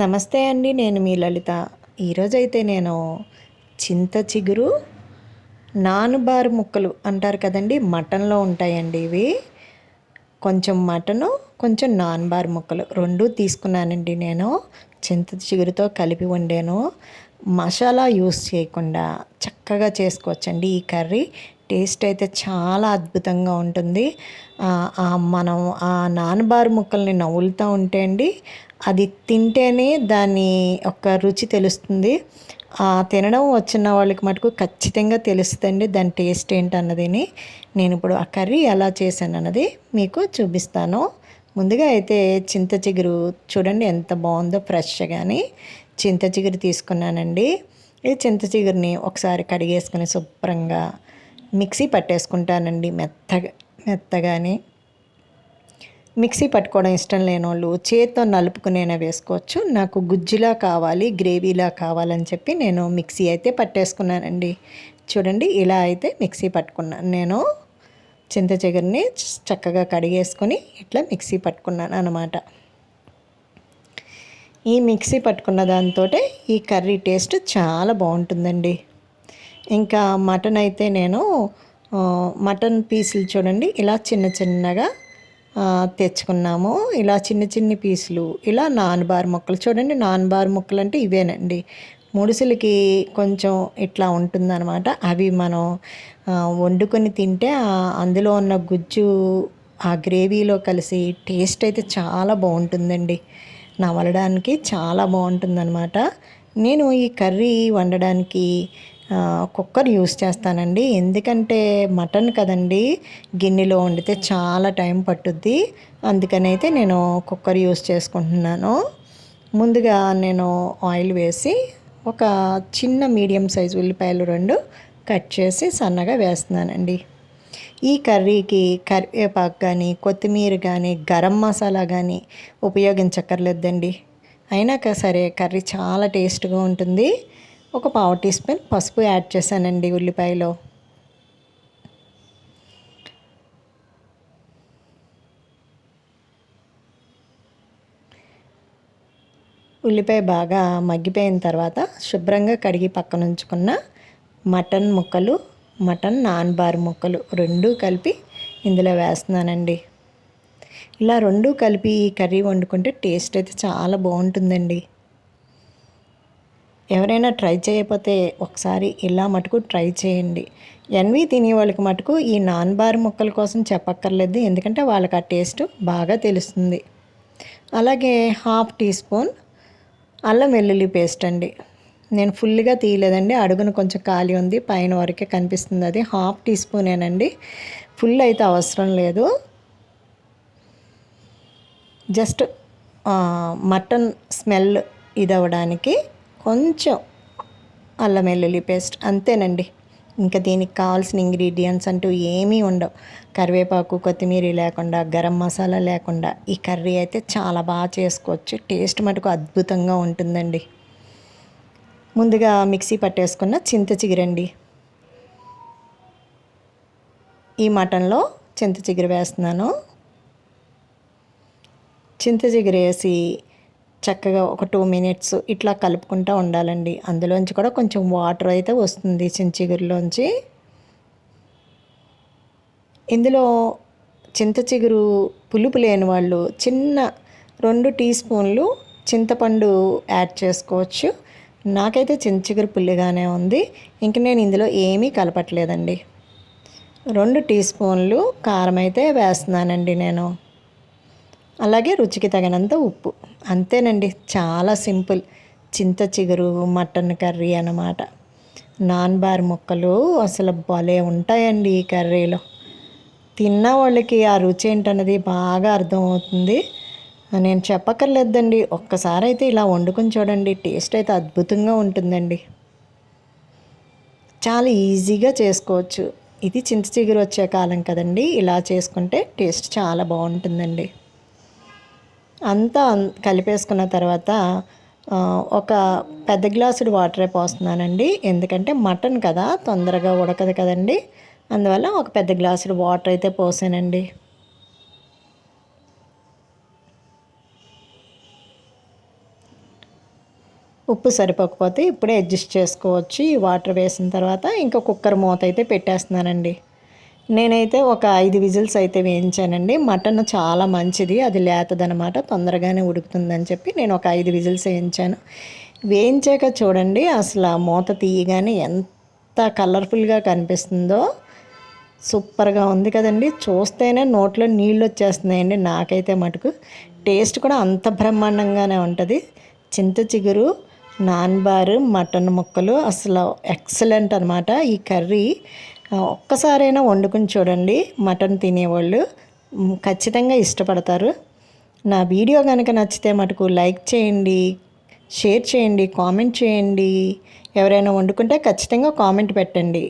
నమస్తే అండి నేను మీ లలిత. ఈరోజైతే నేను చింత చిగురు నానుబారు ముక్కలు అంటారు కదండి మటన్లో ఉంటాయండి ఇవి. కొంచెం మటను కొంచెం నాన్బార్ ముక్కలు రెండు తీసుకున్నానండి నేను. చింత చిగురుతో కలిపి వండాను. మసాలా యూస్ చేయకుండా చక్కగా చేసుకోవచ్చండి ఈ కర్రీ. టేస్ట్ అయితే చాలా అద్భుతంగా ఉంటుంది. మనం ఆ నానబారు ముక్కల్ని నవ్వులుతూ ఉంటే అండి అది తింటేనే దాని యొక్క రుచి తెలుస్తుంది. తినడం వచ్చిన వాళ్ళకి మటుకు ఖచ్చితంగా తెలుస్తుందండి దాని టేస్ట్ ఏంటన్నదిని. నేను ఇప్పుడు ఆ కర్రీ ఎలా చేశాను అన్నది మీకు చూపిస్తాను. ముందుగా అయితే చింత చిగురు చూడండి ఎంత బాగుందో ఫ్రెష్గాని చింత చిగురు తీసుకున్నానండి. ఈ చింత చిగురిని ఒకసారి కడిగేసుకుని శుభ్రంగా మిక్సీ పట్టేసుకుంటానండి మెత్తగా మెత్తగాని. మిక్సీ పట్టుకోవడం ఇష్టం లేని వాళ్ళు చేత్తో నలుపుకునేనా వేసుకోవచ్చు. నాకు గుజ్జులా కావాలి గ్రేవీలా కావాలని చెప్పి నేను మిక్సీ అయితే పట్టేసుకున్నానండి. చూడండి ఇలా అయితే మిక్సీ పట్టుకున్నాను నేను చింత చిగురిని చక్కగా కడిగేసుకొని ఇట్లా మిక్సీ పట్టుకున్నాను అనమాట ఈ మిక్సీ పట్టుకున్న దాంతో ఈ కర్రీ టేస్ట్ చాలా బాగుంటుందండి. ఇంకా మటన్ అయితే నేను మటన్ పీసులు చూడండి. ఇలా చిన్న చిన్నగా తెచ్చుకున్నాము. ఇలా చిన్న చిన్ని పీసులు ఇలా నాన్బార్ ముక్కలు. చూడండి నాన్బార్ ముక్కలు అంటే ఇవేనండి. ముడుసులకి కొంచెం ఇట్లా ఉంటుందన్నమాట. అవి మనం వండుకొని తింటే అందులో ఉన్న గుజ్జు ఆ గ్రేవీలో కలిసి టేస్ట్ అయితే చాలా బాగుంటుందండి. నవలడానికి చాలా బాగుంటుందన్నమాట. నేను ఈ కర్రీ వండడానికి కుక్కర్ యూస్ చేస్తానండి. ఎందుకంటే మటన్ కదండి గిన్నెలో వండితే చాలా టైం పట్టుద్ది. అందుకనైతే నేను కుక్కర్ యూస్ చేసుకుంటున్నాను. ముందుగా నేను ఆయిల్ వేసి ఒక చిన్న మీడియం సైజు ఉల్లిపాయలు రెండు కట్ చేసి సన్నగా వేస్తున్నానండి. ఈ కర్రీకి కరివేపాకు కానీ కొత్తిమీర కానీ గరం మసాలా కానీ ఉపయోగించక్కర్లేదండి. అయినాక సరే కర్రీ చాలా టేస్ట్గా ఉంటుంది. ఒక పావు టీ స్పూన్ పసుపు యాడ్ చేశానండి ఉల్లిపాయలో. ఉల్లిపాయ బాగా మగ్గిపోయిన తర్వాత శుభ్రంగా కడిగి పక్కన ఉంచుకున్న మటన్ ముక్కలు మటన్ నాన్ బార్ ముక్కలు రెండూ కలిపి ఇందులో వేస్తున్నానండి. ఇలా రెండూ కలిపి కర్రీ వండుకుంటే టేస్ట్ అయితే చాలా బాగుంటుందండి. ఎవరైనా ట్రై చేయకపోతే ఒకసారి ఇలా మటుకు ట్రై చేయండి. ఎన్వి తినే వాళ్ళకి మటుకు ఈ నాన్ బార్ ముక్కల కోసం చెప్పక్కర్లేదు ఎందుకంటే వాళ్ళకి ఆ టేస్ట్ బాగా తెలుస్తుంది. అలాగే హాఫ్ టీ స్పూన్ అల్లం వెల్లుల్లి పేస్ట్ అండి. నేను ఫుల్గా తీయలేదండి అడుగున కొంచెం ఖాళీ ఉంది పైన వరకే కనిపిస్తుంది అది. Half tea స్పూనేనండి. ఫుల్ అయితే అవసరం లేదు. జస్ట్ మటన్ స్మెల్ ఇది అవ్వడానికి కొంచెం అల్లం వెల్లుల్లి పేస్ట్ అంతేనండి. ఇంకా దీనికి కావాల్సిన ఇంగ్రీడియంట్స్ అంటూ ఏమీ ఉండవు. కరివేపాకు కొత్తిమీర లేకుండా గరం మసాలా లేకుండా ఈ కర్రీ అయితే చాలా బాగా చేసుకోవచ్చు. టేస్ట్ మటుకు అద్భుతంగా ఉంటుందండి. ముందుగా మిక్సీ పట్టేసుకున్న చింత చిగురండి. ఈ మటన్లో చింత చిగురు వేస్తున్నాను. చింత చిగురు వేసి చక్కగా ఒక టూ మినిట్స్ ఇట్లా కలుపుకుంటూ ఉండాలండి. అందులోంచి కూడా కొంచెం వాటర్ అయితే వస్తుంది చించిగురులోంచి ఇందులో చింత చిగురు పులుపు లేని వాళ్ళు చిన్న రెండు టీ స్పూన్లు చింతపండు యాడ్ చేసుకోవచ్చు. నాకైతే చింతచిగురు పుల్లిగానే ఉంది. ఇంక నేను ఇందులో ఏమీ కలపట్లేదండి. రెండు టీ స్పూన్లు కారం అయితే వేస్తున్నానండి నేను. అలాగే రుచికి తగినంత ఉప్పు. అంతేనండి చాలా సింపుల్. చింత చిగురు మటన్ కర్రీ అన్నమాట. నాన్ బార్ ముక్కలు అసలు భలే ఉంటాయండి ఈ కర్రీలో. తిన్న వాళ్ళకి ఆ రుచి ఏంటన్నది బాగా అర్థమవుతుంది. నేను చెప్పక్కర్లేదండి ఒక్కసారి అయితే ఇలా వండుకొని చూడండి టేస్ట్ అయితే అద్భుతంగా ఉంటుందండి. చాలా ఈజీగా చేసుకోవచ్చు. ఇది చింత చిగురు వచ్చే కాలం కదండి ఇలా చేసుకుంటే టేస్ట్ చాలా బాగుంటుందండి. అంతా కలిపేసుకున్న తర్వాత ఒక పెద్ద గ్లాసుడు వాటరే పోస్తున్నానండి. ఎందుకంటే మటన్ కదా తొందరగా ఉడకదు కదండి. అందువల్ల ఒక పెద్ద గ్లాసుడు వాటర్ అయితే పోసానండి. ఉప్పు సరిపోకపోతే ఇప్పుడే అడ్జస్ట్ చేసుకోవచ్చు. ఈ వాటర్ వేసిన తర్వాత ఇంకా కుక్కర్ మూత అయితే పెట్టేస్తున్నానండి. నేనైతే ఒక ఐదు విజిల్స్ అయితే వేయించానండి. మటన్ చాలా మంచిది. అది లేతదనమాట. తొందరగానే ఉడుకుతుందని చెప్పి నేను ఒక ఐదు విజిల్స్ వేయించాను. వేయించాక చూడండి అసలు ఆ మూత తీయగానే ఎంత కలర్ఫుల్గా కనిపిస్తుందో. సూపర్గా ఉంది కదండి. చూస్తేనే నోట్లో నీళ్ళు వచ్చేస్తున్నాయండి నాకైతే మటుకు. టేస్ట్ కూడా అంత బ్రహ్మాండంగానే ఉంటుంది. చింత చిగురు నాన్బారు మటన్ ముక్కలు అసలు ఎక్సలెంట్ అనమాట. ఈ కర్రీ ఒక్కసారైనా వండుకుని చూడండి. మటన్ తినేవాళ్ళు ఖచ్చితంగా ఇష్టపడతారు. నా వీడియో కనుక నచ్చితే మటుకు లైక్ చేయండి షేర్ చేయండి కామెంట్ చేయండి. ఎవరైనా వండుకుంటే ఖచ్చితంగా కామెంట్ పెట్టండి.